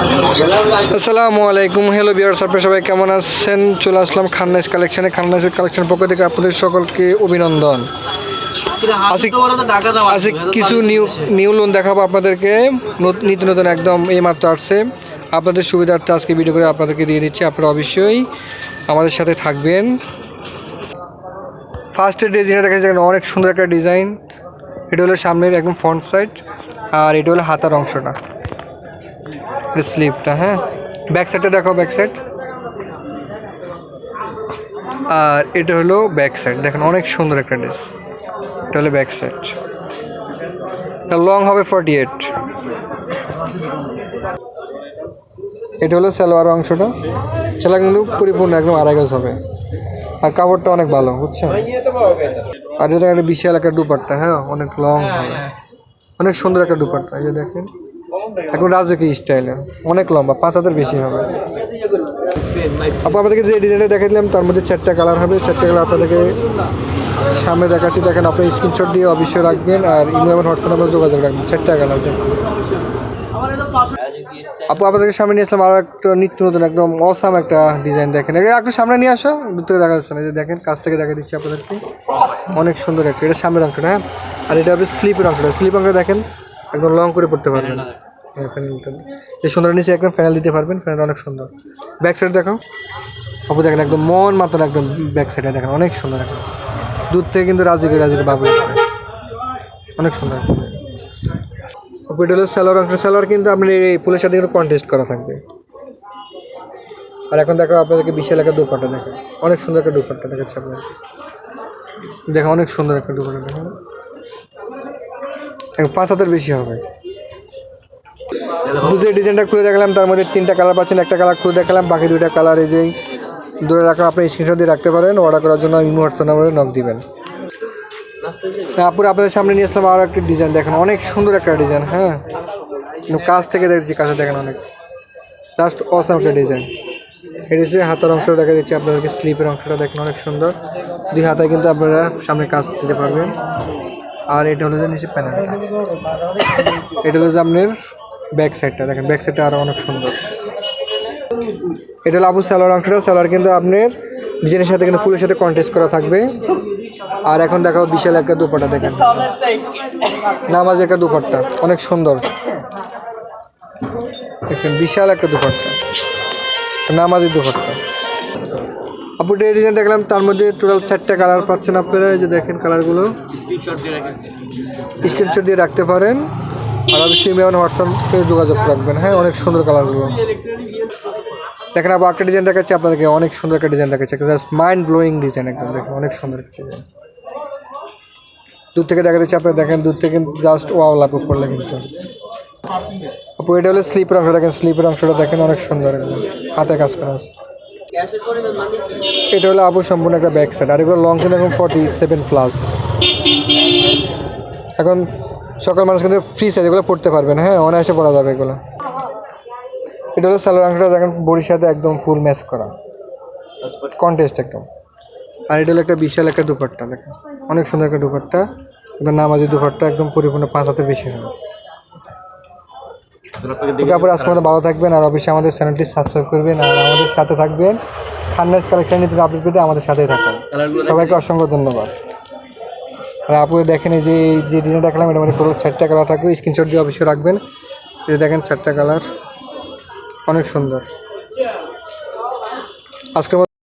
আসসালামু আলাইকুম। হ্যালো বিয়ার আপনারা সবাই কেমন আছেন? চলে আসলাম খান্নাইস কালেকশনে খান্নাইসের কালেকশনের পক্ষ থেকে আপনাদের সকলকে অভিনন্দন। আজকে কিছু নিউ নিউ লোন দেখাবো আপনাদেরকে। নত- নিত্য নতুন একদম এই মাত্র আসছে। আপনাদের সুবিধার্থে আজকে ভিডিও করে আপনাদেরকে দিয়ে দিচ্ছি। আপনারা অবশ্যই আমাদের সাথে থাকবেন। ফার্স্টের ডিজাইনটা দেখা যাচ্ছে অনেক সুন্দর একটা ডিজাইন এটা হলো সামনের একদম ফ্রন্ট সাইড আর এটা হলো হাতার অংশটা। স্লিপটা হ্যাঁ? ব্যাক সাইডটা দেখো ব্যাক সাইড আর এটা হলো ব্যাক সাইড দেখেন, অনেক সুন্দর একটা ড্রেস এটা হলো ব্যাক সাইড এটা লং হবে ফর্টি এইট এটা হলো সালোয়ার অংশটা। সেটা কিন্তু পরিপূর্ণ, একদম আড়াই গজ হবে। আর কাপড়টা অনেক ভালো, বুঝছেন? আর এটা একটা বিশাল একটা দুপাট্টা হ্যাঁ? অনেক লং হবে। অনেক সুন্দর একটা দুপাট্টা, এই যে দেখেন। এখন রাজকীয় স্টাইলে অনেক লম্বা, পাঁচ হাজার বেশি হবে। আপু, আপনাদেরকে যে ডিজাইনটা দেখা দিলাম তার মধ্যে চারটা কালার হবে। চারটা কালার আপনাদেরকে সামনে দেখাচ্ছি। দেখেন, আপনি স্ক্রিনশট দিয়ে অবশ্যই রাখবেন আর ইমেল এবং হোয়াটসঅ্যাপ নাম্বার যোগাযোগ রাখবেন। চারটা কালার আপু, আপনাদেরকে সামনে নিয়ে আসলাম আরও একটা নিত্য নতুন, একদম অসাম একটা ডিজাইন দেখেন একটু সামনে নিয়ে আসো, দূর থেকে দেখা যাচ্ছে না। যে দেখেন, কাছ থেকে দেখা দিচ্ছি আপনাদেরকে। অনেক সুন্দর একটা, এটা সামনের অংশটা হ্যাঁ? আর এটা হবে স্লিপের অংশটা। স্লিপ অংশটা দেখেন, একদম লং করে পড়তে পারবেন। এই সুন্দর নিচে একদম ফ্যানেল দিতে পারবেন ফ্যানেল অনেক সুন্দর। ব্যাক সাইড দেখো আপু দেখেন একদম মন মাত্র একদম ব্যাক সাইডে দেখেন, অনেক সুন্দর এখন দূর থেকে কিন্তু রাজিকে রাজিকে বাবু। অনেক সুন্দর আপু, এটা হলো স্যালোয়ার অংশ। স্যালোয়ার কিন্তু আপনার এই ফুলের সাথে কিন্তু কন্টেস্ট করা থাকবে। আর এখন দেখো আপনাদেরকে বিশাল একটা দুপাট্টা দেখেন অনেক সুন্দর একটা দুপাট্টা দেখাচ্ছে আপনাদেরকে দেখো অনেক সুন্দর একটা দুপাট্টা দেখেন এখন পাঁচ হাতের বেশি হবে। বুঝে ডিজাইনটা খুলে দেখালাম তার মধ্যে তিনটা কালার পাচ্ছেন একটা কালার খুলে দেখালাম বাকি দুইটা কালার এই যে দূরে রাখা আপনি স্ক্রিনশট দিয়ে রাখতে পারেন অর্ডার করার জন্য ইমো হোয়াটসঅ্যাপ নাম্বারে নক দিবেন। তারপরে আপনাদের সামনে নিয়ে আসলাম আরও একটা ডিজাইন দেখেন অনেক সুন্দর একটা ডিজাইন হ্যাঁ। কাছ থেকে দেখছি কাছে দেখেন অনেক। জাস্ট অসাম একটা ডিজাইন এটা হচ্ছে হাতার অংশটা দেখা যাচ্ছে আপনাদেরকে স্লিপের অংশটা দেখেন অনেক সুন্দর। দুই হাতায় কিন্তু আপনারা সামনে কাজ দিতে পারবেন। আর এটা হলো যে নিচে প্যানেলটা এটা হলো যে আপনার ব্যাক সাইডটা দেখেন ব্যাক সাইডটা আরও অনেক সুন্দর। এটা হলো আবু সালোয়ার অংশটা সালোয়ার কিন্তু আপনার ডিজাইনের সাথে কিন্তু ফুলের সাথে কন্টেস্ট করা থাকবে। আর এখন দেখাবো বিশাল একটা দুপাট্টা দেখেন। নামাজ একটা দুপাট্টা। অনেক সুন্দর। দেখছেন বিশাল একটা দুপাট্টা। নামাজি দুপাট্টা। আপু এই ডিজাইন দেখলাম তার মধ্যে টোটাল চারটা কালার পাচ্ছেন আপনারা। এই যে দেখেন কালারগুলো স্ক্রিনশট দিয়ে রাখতে পারেন। আর অবশ্যই মেমন হোয়াটসঅ্যাপে যোগাযোগ রাখবেন। হ্যাঁ অনেক সুন্দর কালারগুলো দেখেন আবার একটা ডিজাইন দেখাচ্ছি আপনাদেরকে, অনেক সুন্দর একটা ডিজাইন দেখাচ্ছি। জাস্ট মাইন্ড ব্লোয়িং ডিজাইন একদম, দেখেন অনেক সুন্দর একটা দূর থেকে দেখা যাচ্ছে আপনারা দেখেন, দূর থেকে জাস্ট ওয়াও লাগবে পড়লে কিন্তু। আপু, এটা হলো স্লিপের অংশ, দেখেন স্লিপের অংশটা দেখেন অনেক সুন্দর হাতে কাজ করা আছে। এটা হলো আবু সম্পূর্ণ একটা ব্যাক সাইড আর এগুলো লং কিন্তু এখন ফর্টি সেভেন প্লাস এখন সকাল মানুষ কিন্তু ফ্রি সাইজ এগুলো পড়তে পারবেন হ্যাঁ? অনায়াসে পড়া যাবে এগুলো। এটা হলো সালোয়ার অংশটা দেখেন বডির সাথে একদম ফুল ম্যাচ করা। কন্টেস্ট একদম। আর এটা হলো একটা বিশাল একটা দুপাট্টা দেখেন। অনেক সুন্দর একটা দুপাট্টা। এবার নামাজি দুপাট্টা একদম পরিপূর্ণ পাঁচ হাতে বেশি হবে। আপনার আজকে আমাদের ভালো থাকবেন আর অবশ্যই আমাদের চ্যানেলটি সাবস্ক্রাইব করবেন আর আমাদের সাথে থাকবেন। খান্নাস কালেকশন নিতে আপডেট পেতে আমাদের সাথেই থাকুন। সবাইকে অসংখ্য ধন্যবাদ। আর আপনি দেখেন যে, এই যে ডিজাইন দেখলাম, এটা মানে পুরো চারটা কালার থাকবে। স্ক্রিনশট দিয়ে অবশ্যই রাখবেন। এই দেখেন চারটা কালার অনেক সুন্দর। আজকের